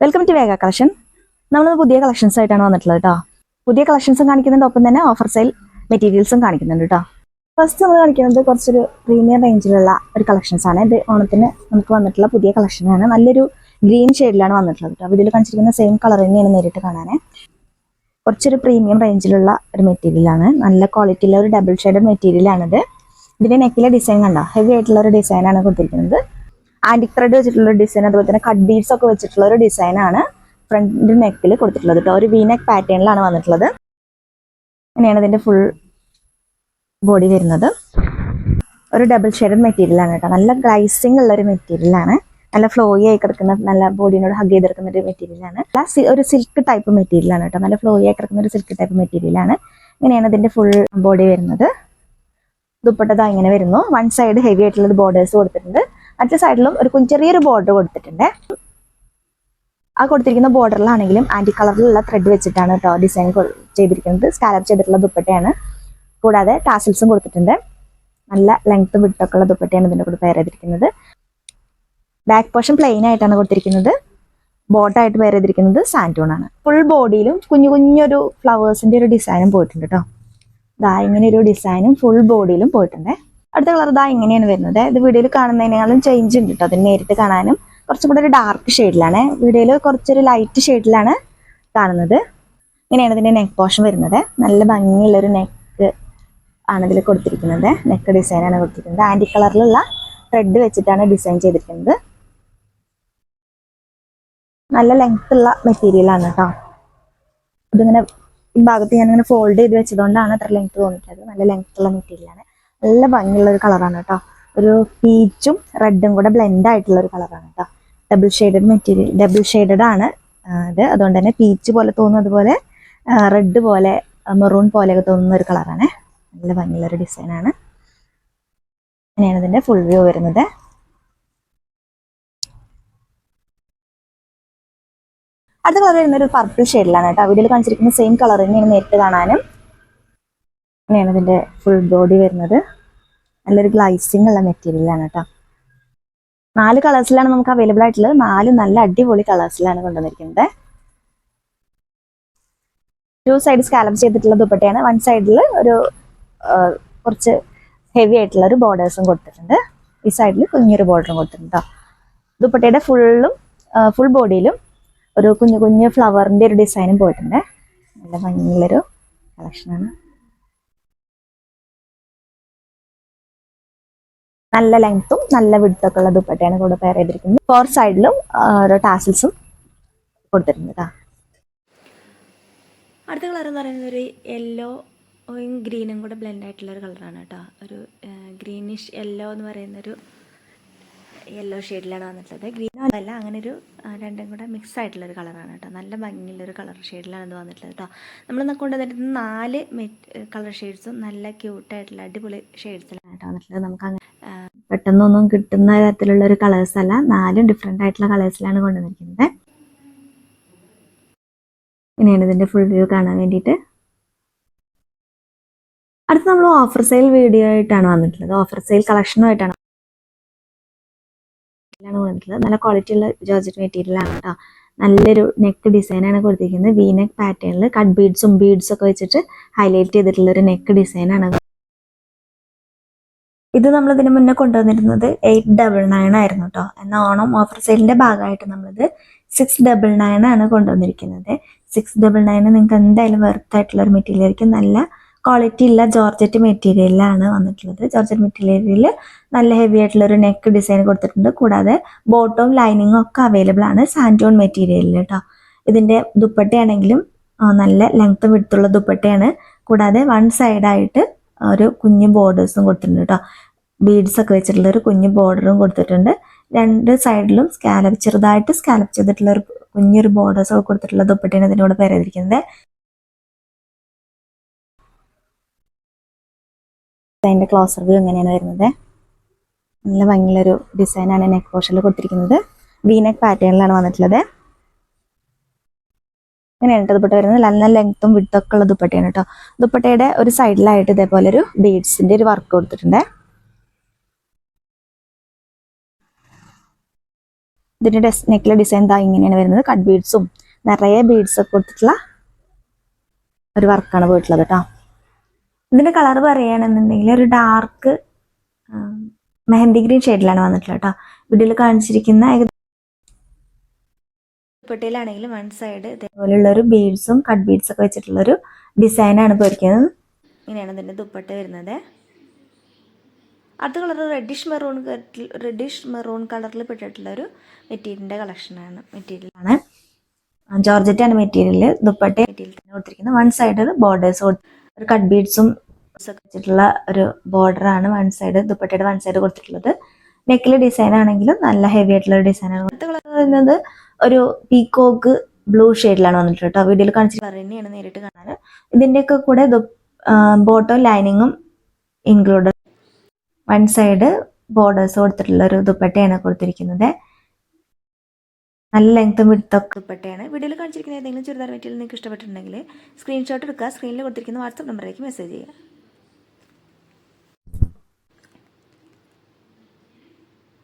Welcome to വേഗ collection നമ്മൾ പുതിയ കളക്ഷൻസ് ആയിട്ടാണ് വന്നിട്ടുള്ളത് കേട്ടോ പുതിയ കളക്ഷൻസും കാണിക്കുന്നുണ്ട് ഒപ്പം തന്നെ ഓഫർ സെയിൽ മെറ്റീരിയൽസും കാണിക്കുന്നുണ്ട് കേട്ടോ ഫസ്റ്റ് നമ്മൾ കാണിക്കുന്നത് കുറച്ചൊരു പ്രീമിയം റേഞ്ചിലുള്ള ഒരു കളക്ഷൻസ് ആണ്. ഇത് ഓണത്തിന് നമുക്ക് വന്നിട്ടുള്ള പുതിയ കളക്ഷനാണ് നല്ലൊരു ഗ്രീൻ ഷെയ്ഡിലാണ് വന്നിട്ടുള്ളത് കേട്ടോ ഇതിൽ കാണിച്ചിരിക്കുന്ന സെയിം കളർ തന്നെയാണ് നേരിട്ട് കാണാനേ. കുറച്ചൊരു പ്രീമിയം റേഞ്ചിലുള്ള ഒരു മെറ്റീരിയലാണ് നല്ല ക്വാളിറ്റിയുള്ള ഒരു ഡബിൾ ഷെയ്ഡ് മെറ്റീരിയലാണിത് ഇതിന്റെ നെക്കിലെ ഡിസൈൻ കണ്ടോ? ഹെവി ആയിട്ടുള്ള ഒരു ഡിസൈനാണ് കൊടുത്തിരിക്കുന്നത്. ആന്റിക് ത്രെഡ് വെച്ചിട്ടുള്ള ഡിസൈൻ അതുപോലെ തന്നെ കട്ട് ബീഡ്സ് ഒക്കെ വെച്ചിട്ടുള്ള ഒരു ഡിസൈനാണ് ഫ്രണ്ട് നെക്കിൽ കൊടുത്തിട്ടുള്ളത് കേട്ടോ ഒരു വീനെക്ക് പാറ്റേണിലാണ് വന്നിട്ടുള്ളത്. ഇങ്ങനെയാണ് ഇതിന്റെ ഫുൾ ബോഡി വരുന്നത്. ഒരു ഡബിൾ ഷെയ്ഡഡ് മെറ്റീരിയലാണ് കേട്ടോ നല്ല ഗ്ലൈസിങ് ഉള്ള ഒരു മെറ്റീരിയലാണ് നല്ല ഫ്ലോയി ആയി കിടക്കുന്ന നല്ല ബോഡിനോട് ഹഗ് ചെയ്ത് കിടക്കുന്ന ഒരു മെറ്റീരിയലാണ് ഒരു സിൽക്ക് ടൈപ്പ് മെറ്റീരിയലാണ് കേട്ടോ നല്ല ഫ്ലോയി ആയി കിടക്കുന്ന ഒരു സിൽക്ക് ടൈപ്പ് മെറ്റീരിയലാണ് ഇങ്ങനെയാണ് ഇതിന്റെ ഫുൾ ബോഡി വരുന്നത്. ദുപ്പട്ടത ഇങ്ങനെ വരുന്നു. വൺ സൈഡ് ഹെവി ആയിട്ടുള്ള ബോർഡേഴ്സ് കൊടുത്തിട്ടുണ്ട്. മറ്റേ സൈഡിലും ഒരു ചെറിയൊരു ബോർഡർ കൊടുത്തിട്ടുണ്ട്. ആ കൊടുത്തിരിക്കുന്ന ബോർഡറിലാണെങ്കിലും ആന്റി കളറിലുള്ള ത്രെഡ് വെച്ചിട്ടാണ് കേട്ടോ ഡിസൈൻ ചെയ്തിരിക്കുന്നത്. സ്കാലപ്പ് ചെയ്തിട്ടുള്ള ദുപ്പട്ടയാണ്. കൂടാതെ ടാസിൽസും കൊടുത്തിട്ടുണ്ട്. നല്ല ലെങ്ത് വിട്ടൊക്കെ ഉള്ള ദുപ്പട്ടയാണ് ഇതിന്റെ കൂടെ പെയർ ചെയ്തിരിക്കുന്നത്. ബാക്ക് പോർഷൻ പ്ലെയിൻ ആയിട്ടാണ് കൊടുത്തിരിക്കുന്നത്. ബോട്ടായിട്ട് പെയർ ചെയ്തിരിക്കുന്നത് സാന്റൂൺ ആണ്. ഫുൾ ബോഡിയിലും കുഞ്ഞു കുഞ്ഞൊരു ഫ്ലവേഴ്സിന്റെ ഒരു ഡിസൈനും പോയിട്ടുണ്ട് കേട്ടോ ഇതാ ഇങ്ങനെ ഒരു ഡിസൈനും ഫുൾ ബോഡിയിലും പോയിട്ടുണ്ട്. അടുത്ത കളർ ഇതാ ഇങ്ങനെയാണ് വരുന്നത്. ഇത് വീഡിയോയിൽ കാണുന്നതിനേക്കാളും ചേഞ്ച് ഉണ്ട് കേട്ടോ അതിന് നേരിട്ട് കാണാനും. കുറച്ചും കൂടെ ഒരു ഡാർക്ക് ഷെയ്ഡിലാണ് വീഡിയോയിൽ കുറച്ചൊരു ലൈറ്റ് ഷെയ്ഡിലാണ് കാണുന്നത്. ഇങ്ങനെയാണ് ഇതിന്റെ നെക്ക് പോർഷൻ വരുന്നത്. നല്ല ഭംഗിയുള്ളൊരു നെക്ക് ആണ് ഇതിൽ കൊടുത്തിരിക്കുന്നത്. നെക്ക് ഡിസൈനാണ് കൊടുത്തിരിക്കുന്നത്. ആന്റി കളറിലുള്ള ത്രെഡ് വെച്ചിട്ടാണ് ഡിസൈൻ ചെയ്തിരിക്കുന്നത്. നല്ല ലെങ്ത് ഉള്ള മെറ്റീരിയലാണ് കേട്ടോ ഇതിങ്ങനെ ഈ ഭാഗത്ത് ഞാനിങ്ങനെ ഫോൾഡ് ചെയ്ത് വെച്ചതുകൊണ്ടാണ് അത്ര ലെങ്ത് തോന്നിയിട്ടുള്ളത് നല്ല ലെങ്ത് ഉള്ള മെറ്റീരിയൽ ആണ്. നല്ല ഭംഗിയുള്ള ഒരു കളറാണ് കേട്ടോ. ഒരു പീച്ചും റെഡും കൂടെ ബ്ലെൻഡ് ആയിട്ടുള്ള ഒരു കളറാണ് കേട്ടോ. Double shaded material double shaded ആണ് അത് അതുകൊണ്ട് തന്നെ പീച്ച് പോലെ തോന്നുന്നത് പോലെ റെഡ് പോലെ മെറൂൺ പോലെയൊക്കെ തോന്നുന്ന ഒരു കളറാണ് നല്ല ഭംഗിയുള്ള ഒരു ഡിസൈനാണ് അങ്ങനെയാണ് ഇതിന്റെ ഫുൾ വ്യൂ വരുന്നത്. അടുത്ത കളർ വരുന്ന ഒരു പർപ്പിൾ ഷെയ്ഡിലാണ് കേട്ടോ. വീഡിയോയിൽ കാണിച്ചിരിക്കുന്ന സെയിം കളർ തന്നെയാണ് നേരിട്ട് കാണാനും. ഇങ്ങനെയാണ് ഇതിന്റെ ഫുൾ ബോഡി വരുന്നത്. നല്ലൊരു ഗ്ലൈസിങ് ഉള്ള മെറ്റീരിയലാണ് കേട്ടോ നാല് കളേഴ്സിലാണ് നമുക്ക് അവൈലബിൾ ആയിട്ടുള്ളത്. നാല് നല്ല അടിപൊളി കളേഴ്സിലാണ് കൊണ്ടുവന്നിരിക്കുന്നത്. ടു സൈഡ് സ്കാലപ്പ് ചെയ്തിട്ടുള്ള ദുപ്പട്ടയാണ്. വൺ സൈഡിൽ ഒരു കുറച്ച് ഹെവി ആയിട്ടുള്ള ഒരു ബോർഡേഴ്സും കൊടുത്തിട്ടുണ്ട്. ഈ സൈഡിൽ കുഞ്ഞൊരു ബോർഡറും കൊടുത്തിട്ടുണ്ട് ദുപ്പട്ടയുടെ ഫുള്ളും ഫുൾ ബോഡിയിലും ഒരു കുഞ്ഞു കുഞ്ഞു ഫ്ലവറിന്റെ ഒരു ഡിസൈനും പോയിട്ടുണ്ട്. നല്ല ഭംഗിയുള്ളൊരു കളക്ഷനാണ് നല്ല ലെങ്ത്തും നല്ല വിടുത്തൊക്കെ ഉള്ള ദുപ്പട്ടയാണ് കൂടെ പെയർ ചെയ്തിരിക്കുന്നത്. ഫോർ സൈഡിലും ഓരോ ടാസിൽസും കൊടുത്തിരുന്നത്. അടുത്ത കളർ എന്ന് പറയുന്നത് ഒരു യെല്ലോ ഗ്രീനും കൂടെ ബ്ലെൻഡ് ആയിട്ടുള്ള ഒരു കളറാണ് കേട്ടോ ഒരു ഗ്രീനിഷ് യെല്ലോ എന്ന് പറയുന്ന ഒരു യെല്ലോ ഷെയ്ഡിലാണ് വന്നിട്ടുള്ളത്. ഗ്രീൻ അല്ല അങ്ങനെ ഒരു രണ്ടും കൂടെ മിക്സ് ആയിട്ടുള്ള ഒരു കളറാണ് കേട്ടോ നല്ല ഭംഗിയുള്ള ഒരു കളർ ഷെയ്ഡിലാണ് ഇത് വന്നിട്ടുള്ളത് കേട്ടോ നമ്മൾ കൊണ്ടുവന്നിട്ട് നാല് കളർ ഷെയ്ഡ്സും നല്ല ക്യൂട്ടായിട്ടുള്ള അടിപൊളി ഷെയ്ഡ്സിലാണ് കേട്ടോ വന്നിട്ടുള്ളത്. നമുക്ക് അങ്ങനെ പെട്ടെന്നൊന്നും കിട്ടുന്ന തരത്തിലുള്ള ഒരു കളേഴ്സ് അല്ല. നാലും ഡിഫറെന്റ് ആയിട്ടുള്ള കളേഴ്സിലാണ് കൊണ്ടുവന്നിരിക്കുന്നത്. ഇനിയാണ് ഇതിന്റെ ഫുൾ വ്യൂ കാണാൻ വേണ്ടിയിട്ട്. അടുത്ത് നമ്മൾ ഓഫർ സെയിൽ വീഡിയോ ആയിട്ടാണ് വന്നിട്ടുള്ളത്. ഓഫർ സെയിൽ കളക്ഷനുമായിട്ടാണ് വന്നിട്ടുള്ളത്. നല്ല ക്വാളിറ്റി ഉള്ള ജോർജറ്റ് മെറ്റീരിയൽ ആണ് കേട്ടോ നല്ലൊരു നെക്ക് ഡിസൈനാണ് കൊടുത്തിരിക്കുന്നത്. വി നെക്ക് പാറ്റേണിൽ കട്ട് ബീഡ്സും ബീഡ്സും ഒക്കെ വെച്ചിട്ട് ഹൈലൈറ്റ് ചെയ്തിട്ടുള്ള ഒരു നെക്ക് ഡിസൈനാണ് ഇത് നമ്മൾ ഇതിന് മുന്നേ കൊണ്ടുവന്നിരുന്നത് എയ്റ്റ് ഡബിൾ നയൻ ആയിരുന്നു കേട്ടോ എന്നാൽ ഓണം ഓഫർ സെയിലിന്റെ ഭാഗമായിട്ട് നമ്മളിത് സിക്സ് ഡബിൾ നയൻ ആണ് കൊണ്ടുവന്നിരിക്കുന്നത്. സിക്സ് ഡബിൾ നയൻ നിങ്ങൾക്ക് എന്തായാലും വെർത്ത് ആയിട്ടുള്ള ഒരു മെറ്റീരിയൽ ആയിരിക്കും. നല്ല ക്വാളിറ്റി ഉള്ള ജോർജറ്റ് മെറ്റീരിയലാണ് വന്നിട്ടുള്ളത്. ജോർജറ്റ് മെറ്റീരിയലിൽ നല്ല ഹെവി ആയിട്ടുള്ള ഒരു നെക്ക് ഡിസൈൻ കൊടുത്തിട്ടുണ്ട്. കൂടാതെ ബോട്ടവും ലൈനിങ്ങും ഒക്കെ അവൈലബിൾ ആണ് സാന്റോൺ മെറ്റീരിയലിൽ കേട്ടോ ഇതിന്റെ ദുപ്പട്ടയാണെങ്കിലും നല്ല ലെങ്ത് വിടുത്തുള്ള ദുപ്പട്ടയാണ്. കൂടാതെ വൺ സൈഡായിട്ട് ഒരു കുഞ്ഞു ബോർഡേഴ്സും കൊടുത്തിട്ടുണ്ട് കേട്ടോ ബീഡ്സ് ഒക്കെ വെച്ചിട്ടുള്ള ഒരു കുഞ്ഞു ബോർഡറും കൊടുത്തിട്ടുണ്ട്. രണ്ട് സൈഡിലും സ്കാലപ്പ് ചെറുതായിട്ട് സ്കാലപ്പ് ചെയ്തിട്ടുള്ള ഒരു കുഞ്ഞൊരു ബോർഡേഴ്സ് ഒക്കെ കൊടുത്തിട്ടുള്ള ദുപ്പട്ടയാണ് ഇതിനോട് പേരെതിരിക്കുന്നത് അതിന്റെ ക്ലോസർ വ്യൂ ഇങ്ങനെയാണ് വരുന്നത്? നല്ല ഭംഗിയുള്ളൊരു ഡിസൈനാണ് നെക്ക് പോർഷനിൽ കൊടുത്തിരിക്കുന്നത്. വി നെക്ക് പാറ്റേണിലാണ് വന്നിട്ടുള്ളത്. ഇങ്ങനെയാണ് ദുപ്പട്ട വരുന്നത്. നല്ല ലെങ്ത്തും വിട്ടൊക്കെ ഉള്ള ദുപ്പട്ടയാണ് കേട്ടോ ദുപ്പട്ടയുടെ ഒരു സൈഡിലായിട്ട് ഇതേപോലെ ഒരു ബീഡ്സിന്റെ ഒരു വർക്ക് കൊടുത്തിട്ടുണ്ട്. ഇതിന്റെ ഡെസ് നെക്കിലെ ഡിസൈൻ ദാ ഇങ്ങനെയാണ് വരുന്നത്. കട്ട് ബീഡ്സും നിറയെ ബീഡ്സ് ഒക്കെ കൊടുത്തിട്ടുള്ള ഒരു വർക്കാണ് പോയിട്ടുള്ളത് കേട്ടോ ഇതിന്റെ കളർ പറയുകയാണെന്നുണ്ടെങ്കിൽ ഒരു ഡാർക്ക് മെഹന്തി ഗ്രീൻ ഷെയ്ഡിലാണ് വന്നിട്ടുള്ളത് കേട്ടോ വീഡിയോയിൽ കാണിച്ചിരിക്കുന്ന ഏകദേശം ദുപ്പട്ടയിലാണെങ്കിലും വൺ സൈഡ് ഇതേപോലെയുള്ള ഒരു ബീഡ്സും കട്ട് ബീഡ്സ് ഒക്കെ വെച്ചിട്ടുള്ള ഒരു ഡിസൈനാണ് പോയിരിക്കുന്നത്. ഇങ്ങനെയാണ് ഇതിന്റെ ദുപ്പട്ട വരുന്നത്. അടുത്ത colour reddish maroon reddish maroon കളറിൽ പെട്ടിട്ടുള്ള ഒരു മെറ്റീരിയലിന്റെ കളക്ഷനാണ് മെറ്റീരിയൽ. ആണ്. ജോർജറ്റ് ആണ് മെറ്റീരിയൽ ദുപ്പട്ട മെറ്റീരിയൽ തന്നെ കൊടുത്തിരിക്കുന്നത്. വൺ സൈഡ് ബോർഡേഴ്സ് ഒരു കട്ട് ബീഡ്സും ഒക്കെ വെച്ചിട്ടുള്ള ഒരു ബോർഡർ ആണ് വൺ സൈഡ് ദുപ്പട്ടയുടെ വൺ സൈഡ് കൊടുത്തിട്ടുള്ളത്. നെക്കിലെ ഡിസൈൻ ആണെങ്കിലും നല്ല ഹെവി ആയിട്ടുള്ള ഒരു ഡിസൈൻ ആണ്. അടുത്ത കളർ വരുന്നത് ഒരു പീകോക്ക് ബ്ലൂ ഷെയ്ഡിലാണ് വന്നിട്ടുള്ളത് കേട്ടോ. വീഡിയോയിൽ കാണിച്ചിട്ട് പറയുന്നതാണ് നേരിട്ട് കാണാൻ ഇതിന്റെയൊക്കെ കൂടെ ബോട്ടോ ലൈനിങ്ങും ഇൻക്ലൂഡ് വൺ സൈഡ് ബോർഡേഴ്സ് കൊടുത്തിട്ടുള്ള ഒരു ദുപ്പട്ടയാണ് കൊടുത്തിരിക്കുന്നത്. നല്ല ലെങ്ത്തും വിടുത്തൊക്കെ ദുപ്പട്ടയാണ്. വീഡിയോയിൽ കാണിച്ചിരിക്കുന്ന ഏതെങ്കിലും ചുരിദാർ മെറ്റീരിയൽ നിങ്ങൾക്ക് ഇഷ്ടപ്പെട്ടിട്ടുണ്ടെങ്കിൽ സ്ക്രീൻഷോട്ട് എടുക്കുക സ്ക്രീനിൽ കൊടുത്തിരിക്കുന്ന വാട്സപ്പ് നമ്പറിലേക്ക് മെസ്സേജ് ചെയ്യുക.